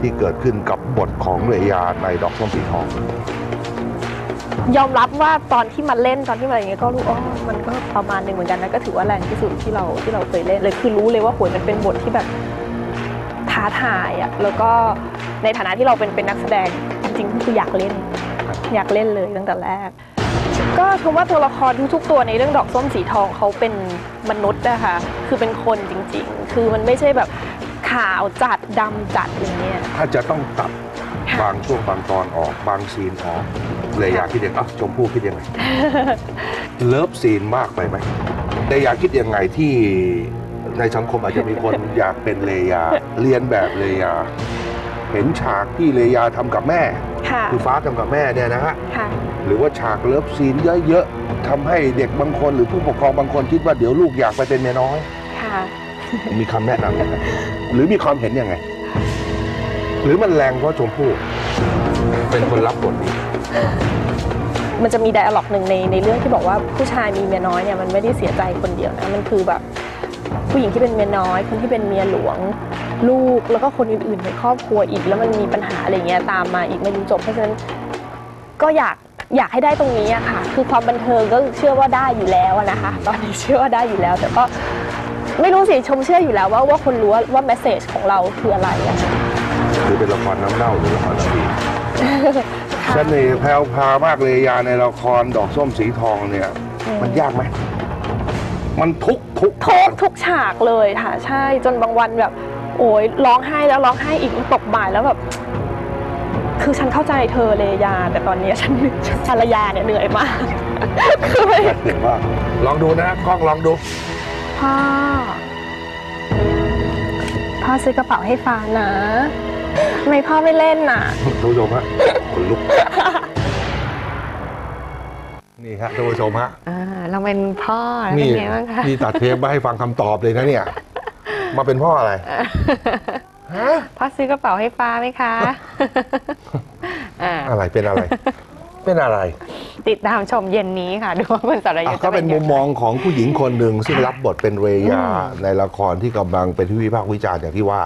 ที่เกิดขึ้นกับบทของเรยาในดอกส้มสีทอง ยอมรับว่าตอนที่มาเล่นตอนที่มาอะไรอย่างเงี้ยก็รู้อ๋อมันก็ประมาณหนึ่งเหมือนกันนะก็ถือว่าแรงที่สุดที่เราที่เราเคยเล่นเลยคือรู้เลยว่าโหยมันเป็นบทที่แบบท้าทายอะแล้วก็ในฐานะที่เราเป็นเป็นนักแสดงจริงๆคืออยากเล่น อยากเล่นเลยตั้งแต่แรก ก็ชมว่าตัวละครทุกๆตัวในเรื่องดอกส้มสีทองเขาเป็นมนุษย์นะคะคือเป็นคนจริง ๆ คือมันไม่ใช่แบบ ขาวจัดดำจัดอย่างเงี้ย ถ้าจะต้องตัดค่ะ บางช่วงบางตอนออกบางซีนออกเรยาคิดยังไงอะชมพู่คิดยังไง เลิฟซีนมากไปไหมเรยาคิดยังไงที่ในสังคมอาจจะมีคน อยากเป็นเรยาเรียนแบบเรยา เห็นฉากที่เรยาทำกับแม่ ค่ะคือฟ้าทำกับแม่เนี่ยนะฮะ ค่ะ หรือว่าฉากเลิฟซีนเยอะๆทำให้เด็กบางคนหรือผู้ปกครองบางคนคิดว่าเดี๋ยวลูกอยากไปเป็นเมียน้อย ค่ะ มีคำแนะนำยังไงหรือมีความเห็นยังไง หรือมันแรงเพราะชมพู่เป็นคนรับบทนี้มันจะมีไดอะล็อกหนึ่งในในเรื่องที่บอกว่าผู้ชายมีเมียน้อยเนี่ยมันไม่ได้เสียใจคนเดียวนะมันคือแบบผู้หญิงที่เป็นเมียน้อย คนที่เป็นเมียหลวงลูกแล้วก็คนอื่นๆในครอบครัวอีก แล้วมันมีปัญหาอะไรเงี้ยตามมาอีกไม่รู้จบเพราะฉะนั้นก็อยากอยากให้ได้ตรงนี้อะค่ะ คือความบันเทิงก็เชื่อว่าได้อยู่แล้วอะนะคะ ตอนนี้เชื่อว่าได้อยู่แล้ว แต่ก็ ไม่รู้สิชมเชื่ออยู่แล้วว่าว่าคนรู้ว่าว่าแมสเซจของเราคืออะไรอะค่ะหรือเป็นละครน้ำเน่าหรือละครน้ำดีค่ะเสน่ห์แพรวพราวมากเลยยาในละครดอกส้มสีทองเนี่ย มันยากไหมมันทุกทุกทุกทุกฉากเลยค่ะใช่จนบางวันแบบ โอ้ยร้องไห้แล้วร้องไห้อีกตกบ่ายแล้วแบบ คือฉันเข้าใจเธอเลยยาแต่ตอนนี้ฉันภรรยาเนี่ยเหนื่อยมากคือไม่เหนว่อยมากลองดูนะกล้องลองดู พ่อ พ่อซื้อกระเป๋าให้ฟ้านะทำไมพ่อไม่เล่นน่ะท่านผู้ชมฮะขนลุก นี่ฮะท่านผู้ชมฮะ อ่าเราเป็นพ่อแล้วเป็นี่นไงบ้างคะนี่ตัดเทปมาให้ฟังคำตอบเลยนะเนี่ย มาเป็นพ่ออะไรฮะพ่อซื้อกระเป๋าให้ฟ้าไหมคะ อ่า อะไรเป็นอะไร เป็นอะไร ติดตามชมเย็นนี้ค่ะ ดูว่าคุณสรยุทอะธ์ก็จะเป็นยังไงมุมมองของผู้หญิงคนหนึ่งซึ่งรับบทเป็นเรยาอืมในละครที่กำลังเป็นที่วิพากษ์วิจารณ์อย่างที่ว่า